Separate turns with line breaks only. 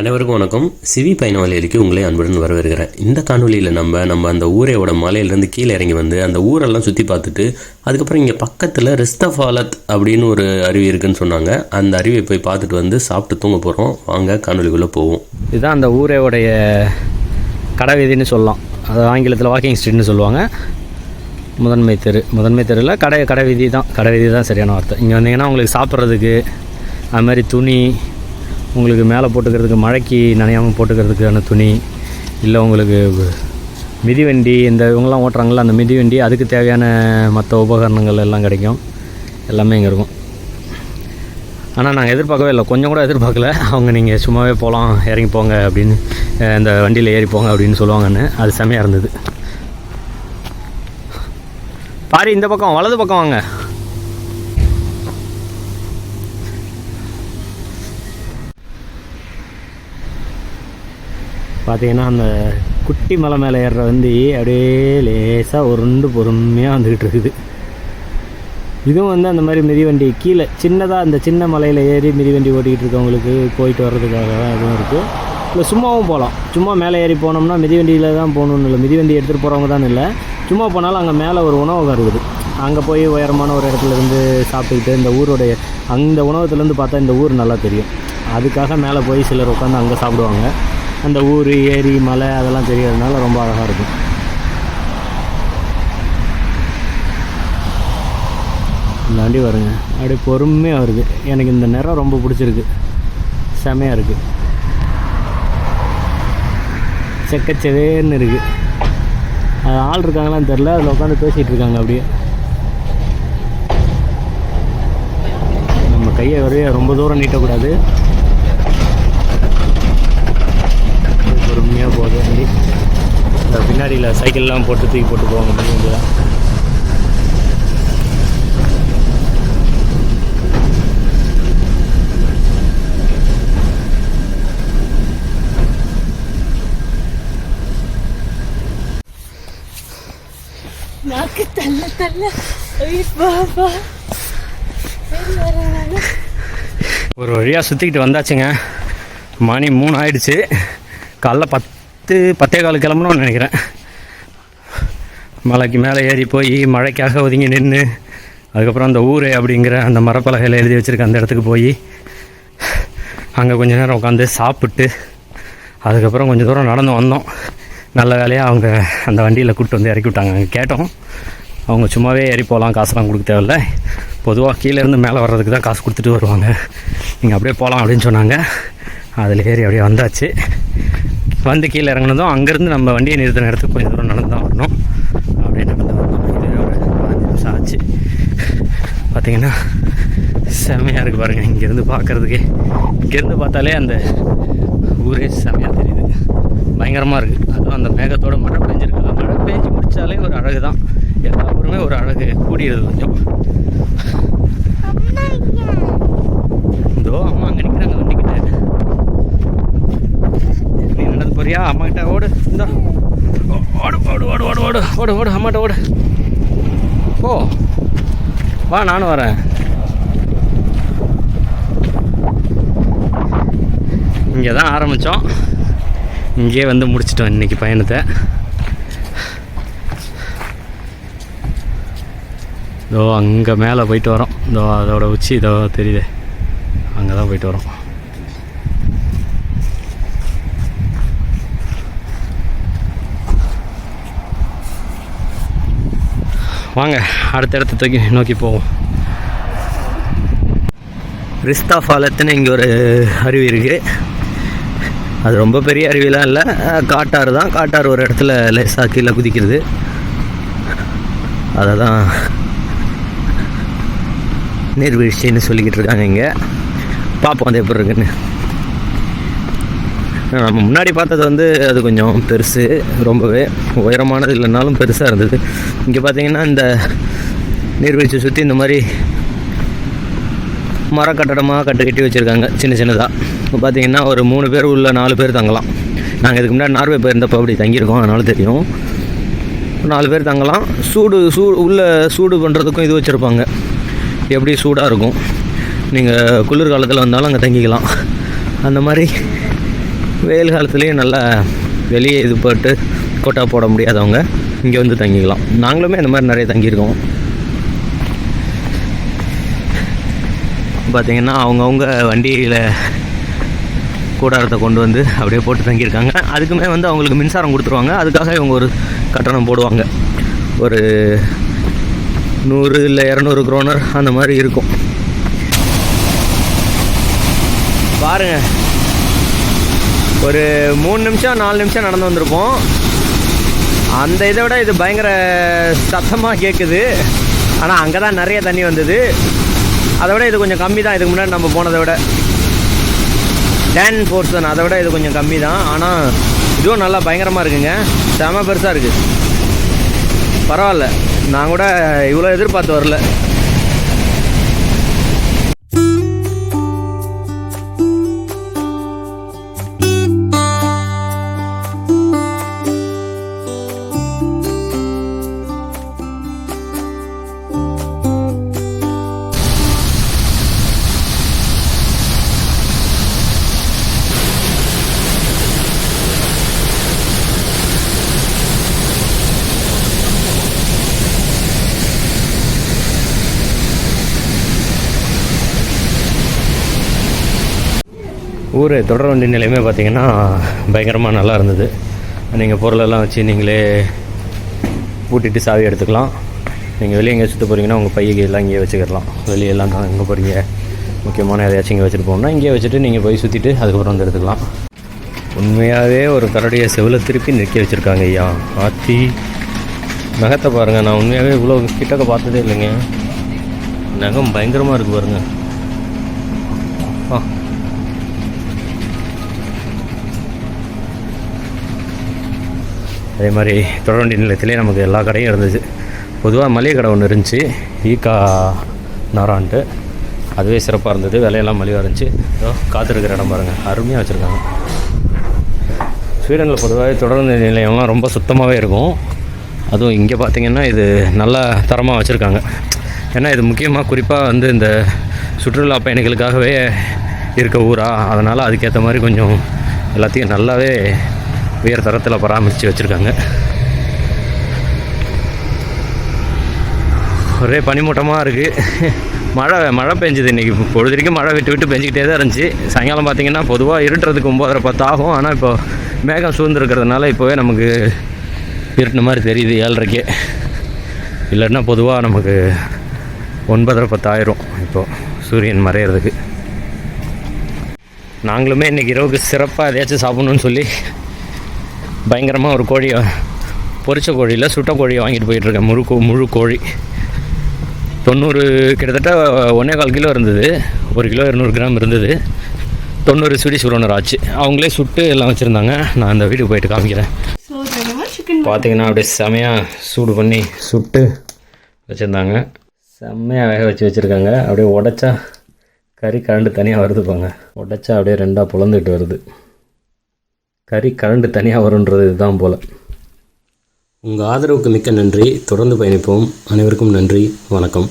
அனைவருக்கும் வணக்கம். சிவி பயண வலையிலுக்கு உங்களை அன்புடன் வரவேற்கிறேன். இந்த காணொலியில் நம்ம நம்ம அந்த ஊரையோட மலையிலேருந்து கீழே இறங்கி வந்து அந்த ஊரெல்லாம் சுற்றி பார்த்துட்டு அதுக்கப்புறம் இங்கே பக்கத்தில் ரிஸ்தஃபாலத் அப்படின்னு ஒரு அருவி இருக்குன்னு சொன்னாங்க. அந்த அருவியை போய் பார்த்துட்டு வந்து சாப்பிட்டு தூங்க போகிறோம் வாங்க காணொலிக்குள்ளே போவோம்.
இதுதான் அந்த ஊரையோடைய கடைவீதின்னு சொல்லலாம். அது ஆங்கிலத்தில் வாக்கிங் ஸ்ட்ரீட்னு சொல்லுவாங்க. முதன்மை தெரு முதன்மை தெருவில் கடை கடைவீதி தான் கடைவீதி தான் சரியான வார்த்தை. இங்கே வந்தீங்கன்னா உங்களுக்கு சாப்பிட்றதுக்கு அது மாதிரி துணி உங்களுக்கு மேலே போட்டுக்கிறதுக்கு மழைக்கு நனையாமல் போட்டுக்கிறதுக்கான துணி இல்லை உங்களுக்கு மிதிவண்டி இந்த இவங்கெல்லாம் ஓட்டுறாங்கள அந்த மிதிவண்டி அதுக்கு தேவையான மற்ற உபகரணங்கள் எல்லாம் கிடைக்கும். எல்லாமே இங்கே இருக்கும். ஆனால் நாங்கள் எதிர்பார்க்கவே இல்லை. கொஞ்சம் கூட எதிர்பார்க்கல. அவங்க நீங்கள் சும்மாவே போகலாம் இறங்கி போங்க அப்படின்னு இந்த வண்டியில் ஏறி போங்க அப்படின்னு சொல்லுவாங்கன்னு. அது செமையாக இருந்தது. பாரி இந்த பக்கம் வலது பக்கம் வாங்க. பார்த்தீங்கன்னா அந்த குட்டி மலை மேலே ஏறுற வந்து அப்படியே லேசாக உருண்டு பொறுமையாக வந்துக்கிட்டு இருக்குது. இதுவும் வந்து அந்த மாதிரி மிதிவண்டி கீழே சின்னதாக அந்த சின்ன மலையில் ஏறி மிதிவண்டி ஓட்டிக்கிட்டு இருக்கவங்களுக்கு போயிட்டு வர்றதுக்காக தான் இதுவும் இருக்குது இல்லை சும்மாவும் போகலாம் சும்மா மேலே ஏறி போனோம்னா மிதிவண்டியில் தான் போகணுன்னு இல்லை. மிதிவண்டி எடுத்துகிட்டு போகிறவங்க தான் இல்லை. சும்மா போனாலும் அங்கே மேலே ஒரு உணவகம் இருக்குது. அங்கே போய் உயரமான ஒரு இடத்துல இருந்து சாப்பிட்டுக்கிட்டு இந்த ஊருடைய அந்த உணவகத்துலேருந்து பார்த்தா இந்த ஊர் நல்லா தெரியும். அதுக்காக மேலே போய் சிலர் உட்காந்து அங்கே சாப்பிடுவாங்க. அந்த ஊர் ஏரி மலை அதெல்லாம் தெரியறதுனால ரொம்ப அழகாக இருக்கும். இந்தாண்டி வருங்க அப்படியே பொறுமையாக வருது. எனக்கு இந்த நிறம் ரொம்ப பிடிச்சிருக்கு. செமையாக இருக்குது செக்கச்சவேன்னு இருக்குது அது ஆள் இருக்காங்களான்னு தெரில அதில் உட்காந்து பேசிகிட்டு இருக்காங்க அப்படியே. நம்ம கையை வரைய ரொம்ப தூரம் நீட்டக்கூடாது பொறுமையாக போகுது வண்டி பின்னாடியில் சைக்கிள்லாம் போட்டு தூக்கி போட்டு போவாங்க வேண்டியதான்
நாக்கு தள்ள தள்ள. பாபா
ஒரு வழியாக சுற்றிக்கிட்டு வந்தாச்சுங்க. மணி மூணு ஆயிடுச்சு காலைல பத்து பத்தே கால் கிளம்பணும்னு நினைக்கிறேன். மலைக்கு மேலே ஏறி போய் மழைக்காக ஒதுங்கி நின்று அதுக்கப்புறம் அந்த ஊர் அப்படிங்கிற அந்த மரப்பலகையில் எழுதி வச்சுருக்க அந்த இடத்துக்கு போய் அங்கே கொஞ்ச நேரம் உட்காந்து சாப்பிட்டு அதுக்கப்புறம் கொஞ்சம் தூரம் நடந்து வந்தோம். நல்ல வேலையாக அவங்க அந்த வண்டியில் கூப்பிட்டு வந்து இறக்கி விட்டாங்க. அங்கே கேட்டோம். அவங்க சும்மாவே ஏறி போகலாம் காசுலாம் கொடுக்க தேவையில்ல. பொதுவாக கீழேருந்து மேலே வர்றதுக்கு தான் காசு கொடுத்துட்டு வருவாங்க. நீங்கள் அப்படியே போகலாம் அப்படின்னு சொன்னாங்க. அதில் ஏறி அப்படியே வந்தாச்சு. வந்து கீழே இறங்குனதும் அங்கேருந்து நம்ம வண்டியை நிறுத்தின இடத்துக்கு கொஞ்சம் தூரம் நடந்தோம். அப்படியே நடந்து வந்தோம் இது ஒரு பதினஞ்சு நிமிஷம் ஆச்சு. பார்த்தீங்கன்னா செம்மையாக இருக்குது பாருங்கள் இங்கேருந்து பார்க்குறதுக்கே இங்கேருந்து பார்த்தாலே அந்த ஊரே செம்மையாக தெரியுது. பயங்கரமாக இருக்குது அதுவும் அந்த மேகத்தோட மழை பெஞ்சிருக்குல்ல மழை பெஞ்சு முடித்தாலே ஒரு அழகு தான் எல்லா ஊருமே ஒரு அழகு. கூடியது கொஞ்சம் இதோ அம்மா அங்கே நிற்கிறாங்க வண்டிக்கிட்ட நீ நடந்து போறியா அம்மா கிட்ட ஓடு இந்த ஓடு ஓடு ஓடு ஓடு ஓடு அம்மாட்ட ஓடு. போ. வா நானும் வரேன். இங்கே தான் ஆரம்பித்தோம். இங்கேயே வந்து முடிச்சிட்டோம் இன்றைக்கி பயணத்தை. இதோ அங்கே மேலே போயிட்டு வரோம். இதோ அதோட உச்சி இதோ தெரியுது. அங்கே தான் போயிட்டு வரோம். வாங்க அடுத்த இடத்த தூக்கி நோக்கி போவோம். ரிஸ்தா ஃபாலத்துன்னு இங்கே ஒரு அருவி இருக்குது அது ரொம்ப பெரிய அருவிலாம் இல்லை. காட்டாறு தான். காட்டாறு ஒரு இடத்துல லேசாக கீழே குதிக்கிறது. அதை தான் நீர்வீழ்ச்சின்னு சொல்லிக்கிட்டு இருக்காங்க இங்கே. பார்ப்போம் அது எப்படி இருக்குன்னு. நம்ம முன்னாடி பார்த்தது வந்து அது கொஞ்சம் பெருசு ரொம்பவே உயரமானது இல்லைனாலும் பெருசாக இருந்தது. இங்கே பார்த்தீங்கன்னா இந்த நீர்வீழ்ச்சி சுற்றி இந்த மாதிரி மர கட்டடமாக கட்டு கட்டி வச்சுருக்காங்க சின்ன சின்னதாக இப்போ பார்த்தீங்கன்னா ஒரு மூணு பேர் உள்ள நாலு பேர் தங்கலாம். நாங்கள் இதுக்கு முன்னாடி நார்வே போயிருந்தப்போ அப்படி தங்கியிருக்கோம் அதனால தெரியும். நாலு பேர் தங்கலாம். சூடு சூ உள்ள சூடு பண்ணுறதுக்கும் இது வச்சுருப்பாங்க. எப்படி சூடாக இருக்கும். நீங்கள் குளிர்காலத்தில் வந்தாலும் அங்கே தங்கிக்கலாம். அந்த மாதிரி வெயில் காலத்துலேயும் நல்லா வெளியே இது போட்டு கொட்டா போட முடியாதவங்க இங்கே வந்து தங்கிக்கலாம். நாங்களுமே இந்த மாதிரி நிறைய தங்கியிருக்கோம். பார்த்தீங்கன்னா அவங்கவுங்க வண்டியில் கூடாரத்தை கொண்டு வந்து அப்படியே போட்டு தங்கியிருக்காங்க. அதுக்குமே வந்து அவங்களுக்கு மின்சாரம் கொடுத்துருவாங்க. அதுக்காக இவங்க ஒரு கட்டணம் போடுவாங்க. ஒரு நூறு இல்லை இரநூறு குரோனர் அந்த மாதிரி இருக்கும். பாருங்கள் ஒரு மூணு நிமிஷம் நாலு நிமிஷம் நடந்து வந்திருப்போம். அந்த இதை விட இது பயங்கர சத்தமாக கேட்குது ஆனால் அங்கே தான் நிறைய தண்ணி வந்தது. அதை விட இது கொஞ்சம் கம்மி தான் இதுக்கு முன்னாடி நம்ம போனதை விட. டேன் ஃபோர்ஸ் தான். அதை விட இது கொஞ்சம் கம்மி தான் ஆனால் இதுவும் நல்லா பயங்கரமாக இருக்குங்க. செம பெருசாக இருக்குது பரவாயில்ல. நான் கூட இவ்வளோ எதிர்பார்த்து வரல. ஊர் தொடர் வண்டி நிலையமே பார்த்தீங்கன்னா பயங்கரமாக நல்லா இருந்தது. நீங்கள் பொருளெல்லாம் வச்சு நீங்களே பூட்டிட்டு சாவி எடுத்துக்கலாம். நீங்கள் வெளியே எங்கேயா சுற்ற போகிறீங்கன்னா உங்கள் பையகை எல்லாம் இங்கேயே வச்சுக்கலாம் வெளியெல்லாம் தான் எங்கே போகிறீங்க முக்கியமான எதையாச்சும் இங்கே வச்சுட்டு போகணும்னா இங்கேயே வச்சுட்டு நீங்கள் போய் சுற்றிட்டு அதுக்கப்புறம் வந்து எடுத்துக்கலாம். உண்மையாகவே ஒரு கரடியை செவில் திருப்பி நிற்க வச்சுருக்காங்க ஐயா. ஆத்தி. நகத்தை பாருங்கள் நான் உண்மையாகவே இவ்வளோ கிட்டக்க பார்த்ததே இல்லைங்க. நகம் பயங்கரமாக இருக்குது பாருங்கள் ஆ. அதே மாதிரி தொடர்வண்டி நிலையத்திலே நமக்கு எல்லா கடையும் இருந்துச்சு பொதுவாக மளிகை கடை ஒன்று இருந்துச்சு. ஈகா நாரான்ட்டு. அதுவே சிறப்பாக இருந்தது. விலையெல்லாம் மலிவாக இருந்துச்சு. ஏதோ காத்திருக்கிற இடம் பாருங்கள் அருமையாக வச்சுருக்காங்க. ஸ்வீடனில் பொதுவாகவே தொடர்ந்து நிலையம்லாம் ரொம்ப சுத்தமாகவே இருக்கும். அதுவும் இங்கே பார்த்தீங்கன்னா இது நல்லா தரமாக வச்சுருக்காங்க. ஏன்னா இது முக்கியமாக குறிப்பாக வந்து இந்த சுற்றுலா பயணிகளுக்காகவே இருக்க ஊரா. அதனால் அதுக்கேற்ற மாதிரி கொஞ்சம் எல்லாத்தையும் நல்லாவே உயர் தரத்தில் பராமரித்து வச்சுருக்காங்க. ஒரே பனிமூட்டமாக இருக்குது மழை மழை பெஞ்சுது இன்றைக்கி பொழுது வரைக்கும் மழை விட்டு விட்டு பெஞ்சிக்கிட்டே தான் இருந்துச்சு. சாயங்காலம் பார்த்திங்கன்னா பொதுவாக இருட்டுறதுக்கு ஒம்போதரை பத்து ஆகும். ஆனால் இப்போ மேகம் சூழ்ந்துருக்கிறதுனால இப்போவே நமக்கு இருட்டின மாதிரி தெரியுது ஏழரைக்கே. இல்லைன்னா பொதுவாக நமக்கு ஒன்பதரை பத்து இப்போது சூரியன் மறையிறதுக்கு. நாங்களுமே இன்றைக்கி இரவுக்கு சிறப்பாக எதையாச்சும் சாப்பிட்ணுன்னு சொல்லி பயங்கரமாக ஒரு கோழியை பொரிச்ச கோழியில் சுட்ட கோழியை வாங்கிட்டு போயிட்டுருக்கேன் முழு கோ- முழு கோழி. தொண்ணூறு கிட்டத்தட்ட ஒன்றே கால் கிலோ இருந்தது. ஒரு கிலோ இரநூறு கிராம் இருந்தது. தொண்ணூறு ஸ்வீடிஷ் உறவினர் ஆச்சு. அவங்களே சுட்டு எல்லாம் வச்சுருந்தாங்க. நான் அந்த வீட்டுக்கு போயிட்டு காமிக்கிறேன். பார்த்தீங்கன்னா அப்படியே செமையாக சூடு பண்ணி சுட்டு வச்சுருந்தாங்க. செம்மையாக வேக வச்சு வச்சுருக்காங்க. அப்படியே உடச்சா கறி கரண்டு தனியாக வருது பாங்க உடச்சா அப்படியே ரெண்டாக புலந்துட்டு வருது. கறி கரண்டு தனியாக வருன்றது இதுதான் போல்.
உங்கள் ஆதரவுக்கு மிக்க நன்றி. தொடர்ந்து பயணிப்போம். அனைவருக்கும் நன்றி. வணக்கம்.